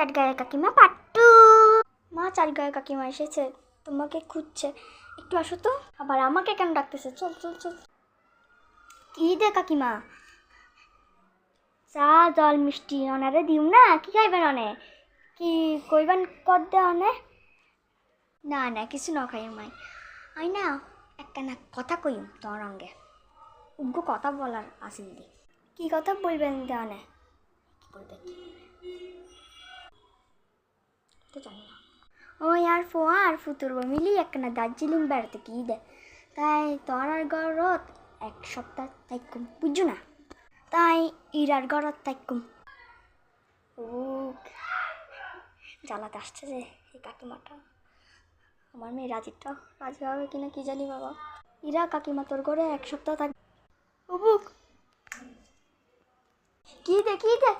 চাটগাঁয়ের কাকিমা পাট্টু। মা চাটগাঁয়ের কাকিমা এসেছে, তোমাকে খুঁজছে। একটু আসো তো, আবার আমাকে কেন ডাকতেছে? চল চল চল। কি দে কাকিমা? চা, জল, মিষ্টি অনারে দিম না, কি খাইবেন অনে? কি কইবেন কদ দে অনে। না না, কিছু ন খাই মাই আই না, একটা না কথা কইম তোমার অঙ্গে। উগ্র কথা বলার আসিল দি কি কথা বলবেন দেওয়ানে কি বলবে? তো জানি না। ও আর আর মিলি দার্জিলিং বেড়াতে কি দে তাই তোর আর ঘরত এক সপ্তাহ বুঝছ না? তাই ইরার থাইকুম ও জ্বালাতে আসছে যে এই কাকিমাটা। আমার মেয়ে রাজিটা রাজি হবে কিনা কি জানি বাবা। ইরা কাকিমা তোর ঘরে এক সপ্তাহ থাক ও বুক কি দে কি দে